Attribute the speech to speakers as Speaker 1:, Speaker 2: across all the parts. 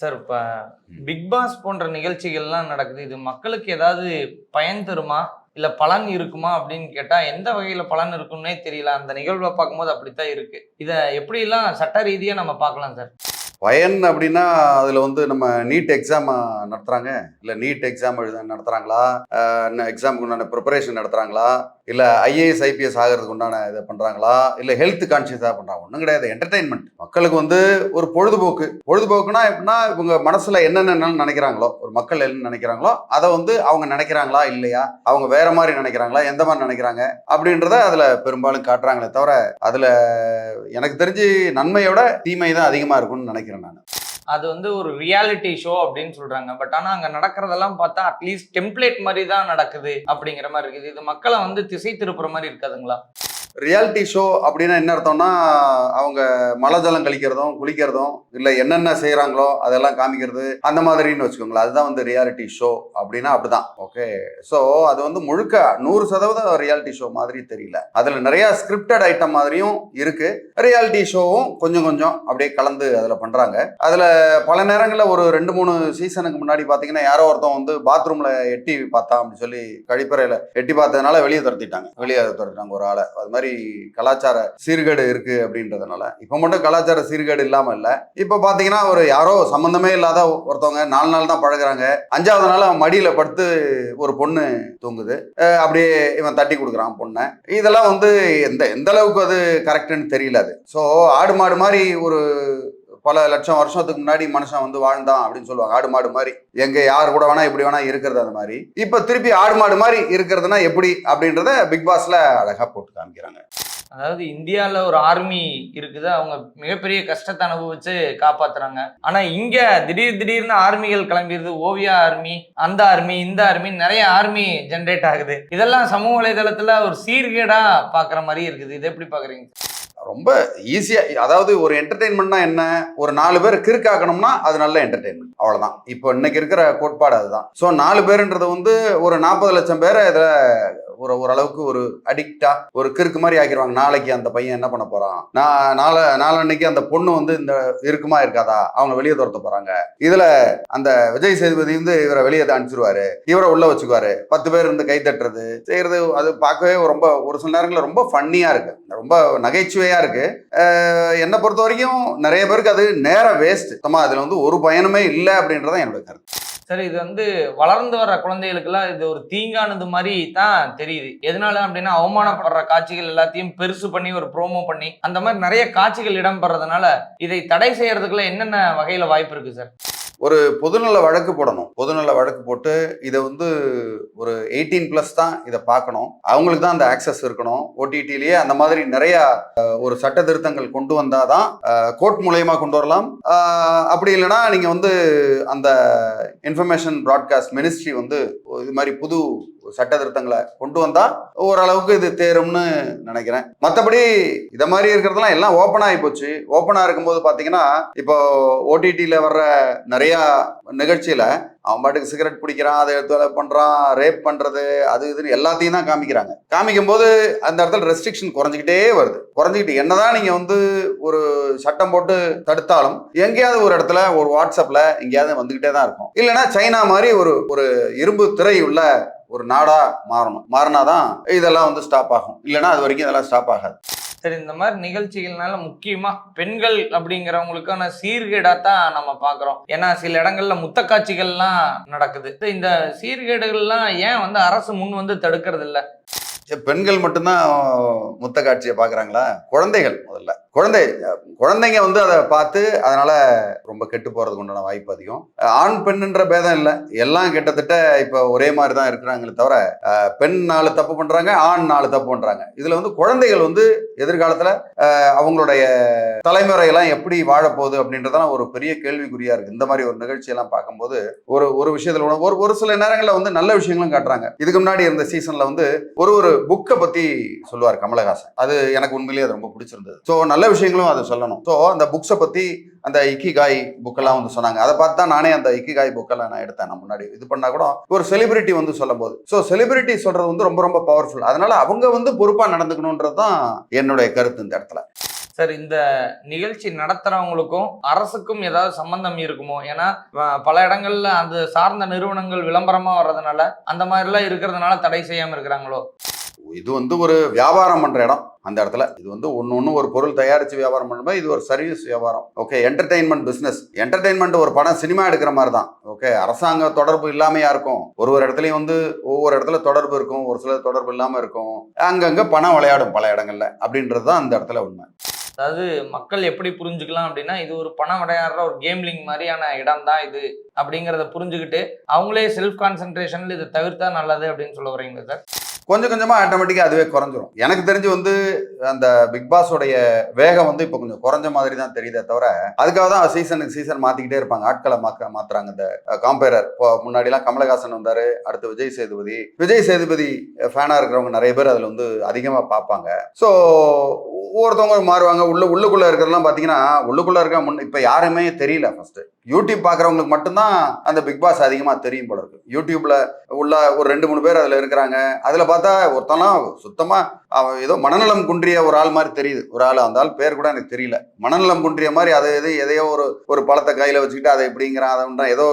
Speaker 1: Sir இப்போ big pass போன்ற நிகழ்ச்சிகள்லாம் நடக்குது. இது மக்களுக்கு ஏதாவது பயன் தருமா? இல்ல பலன் இருக்குமா அப்படின்னு கேட்டா எந்த வகையில பலன் இருக்கும்னே தெரியல. அந்த நிகழ்வை பார்க்கும்போது அப்படித்தான் இருக்கு. இத எப்படி எல்லாம் சட்ட ரீதியா நம்ம பார்க்கலாம் சார்?
Speaker 2: பயன் அப்படின்னா அதில் வந்து நம்ம நீட் எக்ஸாம் நடத்துகிறாங்க இல்லை நீட் எக்ஸாம் எழுத நடத்துகிறாங்களா எக்ஸாமுக்கு உண்டான ப்ரிப்பரேஷன் நடத்துகிறாங்களா இல்லை ஐஏஎஸ் ஐபிஎஸ் ஆகிறதுக்கு உண்டான இதை பண்ணுறாங்களா இல்லை ஹெல்த் கான்ஷியஸாக பண்ணுறாங்க ஒன்றும் கிடையாது என்டர்டைன்மெண்ட் மக்களுக்கு வந்து ஒரு பொழுதுபோக்கு. பொழுதுபோக்குனா எப்படின்னா இவங்க மனசில் என்னென்ன நினைக்கிறாங்களோ ஒரு மக்கள் என்ன நினைக்கிறாங்களோ அதை வந்து அவங்க நினைக்கிறாங்களா இல்லையா? அவங்க வேற மாதிரி நினைக்கிறாங்களா? எந்த மாதிரி நினைக்கிறாங்க? அப்படின்றத அதில் பெரும்பாலும் காட்டுறாங்களே தவிர அதில் எனக்கு தெரிஞ்சு நன்மையோட தீமை தான் அதிகமாக இருக்கும்னு நினைக்கிறேன் நான்.
Speaker 1: அது வந்து ஒரு ரியாலிட்டி ஷோ அப்படின்னு சொல்றாங்க. பட் ஆனா அங்க நடக்கிறதெல்லாம் பார்த்தா அட்லீஸ்ட் டெம்ப்ளேட் மாதிரி தான் நடக்குது அப்படிங்கிற மாதிரி இருக்குது. இது மக்களை வந்து திசை திருப்புற மாதிரி இருக்காதுங்களா?
Speaker 2: ரியாலிட்டி ஷோ அப்படின்னா என்ன அர்த்தம்னா அவங்க மலை ஜலம் கழிக்கிறதும் குளிக்கிறதும் இல்லை என்னென்ன செய்கிறாங்களோ அதெல்லாம் காமிக்கிறது அந்த மாதிரின்னு வச்சுக்கோங்களேன். அதுதான் வந்து ரியாலிட்டி ஷோ அப்படின்னா அப்படிதான். ஓகே ஸோ அது வந்து முழுக்க நூறு சதவீதம் ரியாலிட்டி ஷோ மாதிரி தெரியல. அதில் நிறைய ஸ்கிரிப்டட் ஐட்டம் மாதிரியும் இருக்கு. ரியாலிட்டி ஷோவும் கொஞ்சம் கொஞ்சம் அப்படியே கலந்து அதில் பண்ணுறாங்க அதில் பல நேரங்களில் ஒரு ரெண்டு மூணு சீசனுக்கு முன்னாடி பார்த்தீங்கன்னா யாரோ ஒருத்தன் வந்து பாத்ரூமில் எட்டி பார்த்தா அப்படின்னு சொல்லி கழிப்பறையில் எட்டி பார்த்ததுனால வெளியே துரத்திட்டாங்க. வெளியே துரத்திட்டாங்க ஒரு ஆளை. அது மாதிரி கலாச்சார சீர்கேடு இருக்கு அப்படின்றதுனால. இப்போ மட்டும் கலாச்சார சீர்கேடு இல்லாமல் இல்லை. இப்போ பார்த்தீங்கன்னா ஒரு யாரோ சம்மந்தமே இல்லாத ஒருத்தவங்க நாலு நாள் தான் பழகுறாங்க. அஞ்சாவது நாள் அவன் மடியில் படுத்து ஒரு பொண்ணு தூங்குது. அப்படியே இவன் தட்டி கொடுக்குறான் பொண்ணை. இதெல்லாம் வந்து எந்த எந்த அளவுக்கு அது கரெக்டுன்னு தெரியல அது. ஸோ ஆடு மாடு மாதிரி ஒரு பல லட்சம் வருஷத்துக்கு முன்னாடி மனுஷன் வந்து வாழ்ந்தான் அப்படின்னு சொல்லுவாங்க. ஆடு மாடு மாதிரி. எங்க யார் கூட வேணா எப்படி வேணா இருக்கிறது அந்த மாதிரி. இப்ப திருப்பி ஆடு மாடு மாதிரி இருக்கிறதுனா எப்படி அப்படின்றத பிக் பாஸ்ல அழகா போட்டு காமிக்கிறாங்க.
Speaker 1: அதாவது இந்தியாவில் ஒரு ஆர்மி இருக்குது. அவங்க மிகப்பெரிய கஷ்டத்தை அனுபவிச்சு காப்பாத்துறாங்க. ஆனா இங்க திடீர் திடீர்னு ஆர்மிகள் கிளம்பிடுது. ஓவியா ஆர்மி அந்த ஆர்மி இந்த ஆர்மி நிறைய ஆர்மி ஜென்ரேட் ஆகுது. இதெல்லாம் சமூக வலைதளத்துல ஒரு சீர்கேடா பாக்குற மாதிரி இருக்குது. இது எப்படி பாக்குறீங்க?
Speaker 2: ரொம்ப ஈஸியாக அதாவது ஒரு என்டர்டெயின்மெண்ட்னா என்ன? ஒரு நாலு பேர் கிறுக்காக்கணும்னா அது நல்ல என்டர்டெயின்மெண்ட் அவ்வளோதான் இப்போ இன்னைக்கு இருக்கிற கோட்பாடு அதுதான். ஸோ நாலு பேருன்றது வந்து ஒரு நாற்பது லட்சம் பேரை இதில் ஒரு ஓரளவுக்கு ஒரு அடிக்டா ஒரு கிறுக்கு மாதிரி ஆக்கிடுவாங்க நாளைக்கு அந்த பையன் என்ன பண்ண போறான்? நான் நாளை நாளன்னைக்கு அந்த பொண்ணு வந்து இந்த இருக்குமா இருக்காதா? அவங்க வெளியே துரத்த போறாங்க. இதுல அந்த விஜய் சேதுபதி வந்து இவரை வெளியே அனுப்பிச்சிருவாரு. இவரை உள்ள வச்சுக்குவாரு. பத்து பேர் இருந்து கை தட்டுறது செய்யறது அது பார்க்கவே ரொம்ப ஒரு சில நேரங்களில் ரொம்ப ஃபன்னியா இருக்கு. ரொம்ப நகைச்சுவை இருக்கு. என்னை பொறுத்த வரைக்கும் நிறைய பேருக்கு அது நேரம் வேஸ்ட் நம்ம அதுல வந்து ஒரு பயனுமே இல்லை அப்படின்றதான் என்னோட கருத்து.
Speaker 1: சரி இது வந்து வளர்ந்து வர்ற குழந்தைகளுக்கெல்லாம் இது ஒரு தீங்கானது மாதிரி தான் தெரியுது. எதனால அப்படின்னா அவமானப்படுற காட்சிகள் எல்லாத்தையும் பெருசு பண்ணி ஒரு ப்ரோமோ பண்ணி அந்த மாதிரி நிறைய காட்சிகள் இடம்பெறதுனால இதை தடை செய்யறதுக்குள்ள என்னென்ன வகையில வாய்ப்பு இருக்கு சார்
Speaker 2: ஒரு பொதுநல வழக்கு போடணும். பொதுநல வழக்கு போட்டு இதை வந்து ஒரு எயிட்டீன் ப்ளஸ் தான் இதை பார்க்கணும் அவங்களுக்கு தான் அந்த ஆக்சஸ் இருக்கணும். ஓடிடிலேயே அந்த மாதிரி நிறைய ஒரு சட்ட திருத்தங்கள் கொண்டு வந்தாதான் கோர்ட் மூலயமா கொண்டு வரலாம். அப்படி இல்லைன்னா நீங்கள் வந்து அந்த இன்ஃபர்மேஷன் ப்ராட்காஸ்ட் மினிஸ்ட்ரி வந்து இது மாதிரி புது சட்ட திருத்தங்களை கொண்டு வந்தா ஓரளவுக்கு இது தேரும்னு நினைக்கிறேன். மற்றபடி இதை மாதிரி இருக்கிறதெல்லாம் எல்லாம் ஓப்பன் ஆகி போச்சு. ஓப்பனாக இருக்கும்போது பார்த்தீங்கன்னா இப்போ ஓடிடியில் வர்ற நிறையா நிகழ்ச்சியில் அவன் பாட்டுக்கு சிகரெட் பிடிக்கிறான் அதை எடுத்து வேலை பண்ணுறான் ரேப் பண்ணுறது அது இதுன்னு எல்லாத்தையும் தான் காமிக்கிறாங்க. காமிக்கும் போது அந்த இடத்துல ரெஸ்ட்ரிக்ஷன் குறைஞ்சிக்கிட்டே வருது. குறைஞ்சிக்கிட்டு என்னதான் நீங்கள் வந்து ஒரு சட்டம் போட்டு தடுத்தாலும் எங்கேயாவது ஒரு இடத்துல ஒரு வாட்ஸ்அப்பில் எங்கேயாவது வந்துக்கிட்டே தான் இருக்கும். இல்லைன்னா சைனா மாதிரி ஒரு ஒரு இரும்பு திரை உள்ள ஒரு நாடா மாறணும். மாறினாதான் இதெல்லாம் வந்து ஸ்டாப் ஆகும். இல்லைன்னா அது வரைக்கும் இதெல்லாம் ஸ்டாப் ஆகாது.
Speaker 1: சரி இந்த மாதிரி நிகழ்ச்சிகள்னால முக்கியமா பெண்கள் அப்படிங்கிறவங்களுக்கான சீர்கேடா தான் நம்ம பாக்குறோம் ஏன்னா சில இடங்கள்ல முத்த காட்சிகள்லாம் நடக்குது இந்த சீர்கேடுகள்லாம் ஏன் வந்து அரசு முன் வந்து தடுக்கிறது இல்ல
Speaker 2: பெண்கள் மட்டும்தான் முத்த காட்சியை பார்க்குறாங்களா? குழந்தைகள் முதல்ல. குழந்தை குழந்தைங்க வந்து அதை பார்த்து அதனால ரொம்ப கெட்டு போறதுக்கு உண்டான வாய்ப்பு அதிகம். ஆண் பெண்ணுன்ற பேதம் இல்லை. எல்லாம் கிட்டத்தட்ட இப்போ ஒரே மாதிரி தான் இருக்கிறாங்களே தவிர பெண் நாலு தப்பு பண்றாங்க ஆண் நாலு தப்பு பண்றாங்க. இதுல வந்து குழந்தைகள் வந்து எதிர்காலத்துல அவங்களுடைய தலைமுறையெல்லாம் எப்படி வாழப்போகுது அப்படின்றதெல்லாம் ஒரு பெரிய கேள்விக்குறியா இருக்கு. இந்த மாதிரி ஒரு நிகழ்ச்சியெல்லாம் பார்க்கும்போது ஒரு ஒரு விஷயத்துல ஒரு ஒரு சில நேரங்களில் வந்து நல்ல விஷயங்களும் காட்டுறாங்க. இதுக்கு முன்னாடி இருந்த சீசன்ல வந்து ஒரு ஒரு புக்கை பத்தி சொல்லுவார் கமலஹாசன். அது எனக்கு உண்மையிலேயே அது ரொம்ப பிடிச்சிருந்தது. ஸோ நல்ல விஷயங்களும் அதை சொல்லணும். ஸோ அந்த புக்ஸை பற்றி அந்த இக்கிகாய் புக்கெல்லாம் வந்து சொன்னாங்க. அதை பார்த்து தான் நானே அந்த இக்கிகாய் புக்கெல்லாம் நான் எடுத்தேன் நான் முன்னாடி. இது பண்ணால் கூட ஒரு செலிபிரிட்டி வந்து சொல்லும் போது ஸோ செலிபிரிட்டி சொல்கிறது வந்து ரொம்ப ரொம்ப பவர்ஃபுல் அதனால அவங்க வந்து பொறுப்பாக நடந்துக்கணுன்றது தான் என்னுடைய கருத்து இந்த இடத்துல.
Speaker 1: சார் இந்த நிகழ்ச்சி நடத்துறவங்களுக்கும் அரசுக்கும் ஏதாவது சம்பந்தம் இருக்குமோ? ஏன்னா பல இடங்கள்ல அது சார்ந்த நிறுவனங்கள் விளம்பரமா வர்றதுனால அந்த மாதிரிலாம் இருக்கிறதுனால தடை செய்யாம இருக்கிறாங்களோ?
Speaker 2: இது வந்து ஒரு வியாபாரம் பண்ற இடம் அந்த இடத்துல. இது வந்து ஒன்று ஒன்று ஒரு பொருள் தயாரித்து வியாபாரம் பண்ணும்போது இது ஒரு சர்வீஸ் வியாபாரம். ஓகே என்டர்டெயின்மெண்ட் பிஸ்னஸ் என்டர்டெயின்மெண்ட் ஒரு படம் சினிமா எடுக்கிற மாதிரி தான் ஓகே அரசாங்க தொடர்பு இல்லாமையா இருக்கும். ஒரு ஒரு இடத்துலையும் வந்து ஒவ்வொரு இடத்துல தொடர்பு இருக்கும். ஒரு சில தொடர்பு இல்லாமல் இருக்கும். அங்கங்கே பணம் விளையாடும் பல இடங்கள்ல. அப்படின்றது தான் அந்த இடத்துல உண்மை.
Speaker 1: அதாவது மக்கள் எப்படி புரிஞ்சுக்கலாம் அப்படின்னா இது ஒரு பணம் விளையாடுற ஒரு கேம்லிங் மாதிரியான இடம் தான் இது அப்படிங்கிறத புரிஞ்சுக்கிட்டு அவங்களே செல்ஃப் கான்சென்ட்ரேஷன்ல இதை தவிர்த்தா நல்லது அப்படின்னு சொல்ல வரீங்களா சார்?
Speaker 2: கொஞ்சம் கொஞ்சமாக ஆட்டோமேட்டிக்காக அதுவே குறைஞ்சிரும். எனக்கு தெரிஞ்சு வந்து அந்த பிக் பாஸோடைய வேகம் வந்து இப்போ கொஞ்சம் குறைஞ்ச மாதிரி தான் தெரியுதே தவிர அதுக்காக தான் சீசனுக்கு சீசன் மாற்றிக்கிட்டே இருப்பாங்க. ஆட்களை மாக்க மாற்றுறாங்க இந்த காம்பேரர் இப்போ முன்னாடிலாம் கமலஹாசன் வந்தார் அடுத்து விஜய் சேதுபதி. விஜய் சேதுபதி ஃபேனாக இருக்கிறவங்க நிறைய பேர் அதில் வந்து அதிகமாக பார்ப்பாங்க. ஸோ ஒவ்வொருத்தவங்க மாறுவாங்க. உள்ள உள்ளுக்குள்ளே இருக்கிறதெல்லாம் பார்த்தீங்கன்னா உள்ளுக்குள்ளே இருக்க முன் இப்போ யாருமே தெரியல ஃபர்ஸ்ட் யூடியூப் பார்க்குறவங்களுக்கு மட்டும்தான் அந்த பிக் பாஸ் அதிகமாக தெரியும் போல இருக்கு. யூடியூப்ல உள்ள ஒரு ரெண்டு மூணு பேர் அதில் இருக்கிறாங்க. அதில் பார்த்தா ஒருத்தலாம் சுத்தமாக அவன் ஏதோ மனநலம் குன்றிய ஒரு ஆள் மாதிரி தெரியுது. ஒரு ஆள் அந்த ஆள் பேர் கூட எனக்கு தெரியல. மனநலம் குன்றிய மாதிரி அதை எது எதையோ ஒரு ஒரு பழத்தை கையில் வச்சுக்கிட்டு அதை எப்படிங்கிறான் அதை பண்றான். ஏதோ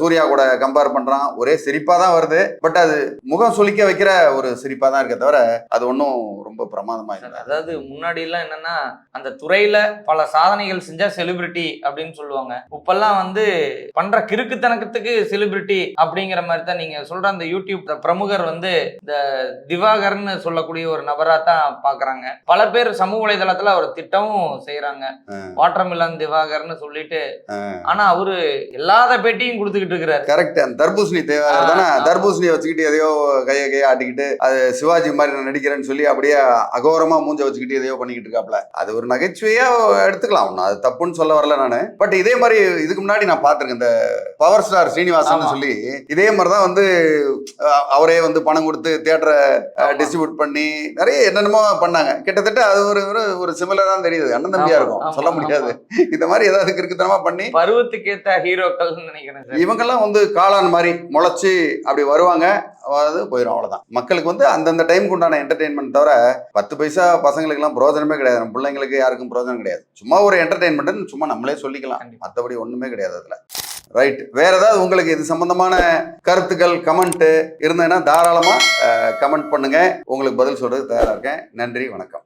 Speaker 2: சூர்யா கூட கம்பேர் பண்ணுறான் ஒரே சிரிப்பாக தான் வருது. பட் அது முகம் சுளிக்க வைக்கிற ஒரு சிரிப்பாக தான் இருக்க தவிர அது ஒன்றும் ரொம்ப பிரமாதமாக இல்லை.
Speaker 1: அதாவது முன்னாடி எல்லாம் என்னன்னா அந்த துறையில பல சாதனைகள் செஞ்சா செலிபிரிட்டி அப்படின்னு சொல்லுவாங்க. இப்பெல்லாம் வந்து பண்ற கிறுக்குத்தனக்கத்துக்கு செலிபிரிட்டி அப்படிங்கிற மாதிரி தான் நீங்க சொல்ற அந்த யூடியூப் பிரமுகர் வந்து இந்த திவாகர்னு சொல்லக்கூடிய ஒரு நபரா தான் பாக்குறாங்க. பல பேர் சமூக வலைதளத்துல அவர் திட்டமும் செய்யறாங்க வாட்டர்மிலன் திவாகர்னு சொல்லிட்டு. ஆனா அவரு எல்லாத பேட்டியும் கொடுத்துக்கிட்டு இருக்கிறாரு.
Speaker 2: கரெக்ட் அந்த தர்பூசணி தேவை
Speaker 1: ஆ,
Speaker 2: தானே. தர்பூசணியை வச்சுக்கிட்டு எதையோ கையை கையை ஆட்டிக்கிட்டு அது சிவாஜி மாதிரி நான் நடிக்கிறேன்னு சொல்லி அப்படியே அகோரமா மூஞ்ச வச்சுக்கிட்டு எதையோ பண்ணிக்கிட்டு இருக்காப்ல. அது ஒரு நகைச்சுவையா எடுத்துக்கலாம். ஒண்ணு அது தப்புன்னு சொல்ல வரல நானு. பட் இதே மாதிரி இதுக்கு முன்னாடி நான் பார்த்திருக்கேன். இந்த பவர் ஸ்டார் ஸ்ரீனிவாசன். சொல்லி இதே மாதிரி தான் வந்து அவரே வந்து பணம் கொடுத்து தியேட்டரை டிஸ்ட்ரிபியூட் பண்ணி நிறைய என்னென்னமோ பண்ணாங்க. கிட்டத்தட்ட அது ஒரு ஒரு- ஒரு சிமிலரா தெரியுது. அண்ணன் தம்பியா இருக்கும். சொல்ல முடியாது. இந்த மாதிரி ஏதாவது இருக்குத்தனமா பண்ணி
Speaker 1: பருவத்துக்கேத்த ஹீரோக்கள்னு நினைக்கிறேன் சார்.
Speaker 2: இவங்கெல்லாம் வந்து காளான் மாதிரி முளைச்சு அப்படி வருவாங்க. அது போயிடும் அவ்வளவுதான். மக்களுக்கு வந்து அந்தந்த டைமுக்கு உண்டான என்டர்டைன்மெண்ட் தவிர பத்து பைசா பசங்களுக்குலாம் பிரோஜனமே கிடையாது. நம்ம பிள்ளைங்களுக்கு யாருக்கும் பிரோஜனம் கிடையாது. சும்மா ஒரு என்டர்டைன்மெண்ட்னு சும்மா நம்மளே சொல்லிக்கலாம். மற்றபடி ஒண்ணுமே கிடையாது அதுல. ரைட் வேற ஏதாவது உங்களுக்கு இது சம்பந்தமான கருத்துக்கள் கமெண்ட் இருந்ததுன்னா தாராளமா கமெண்ட் பண்ணுங்க. உங்களுக்கு பதில் சொல்றது தயாரா இருக்கேன். நன்றி வணக்கம்.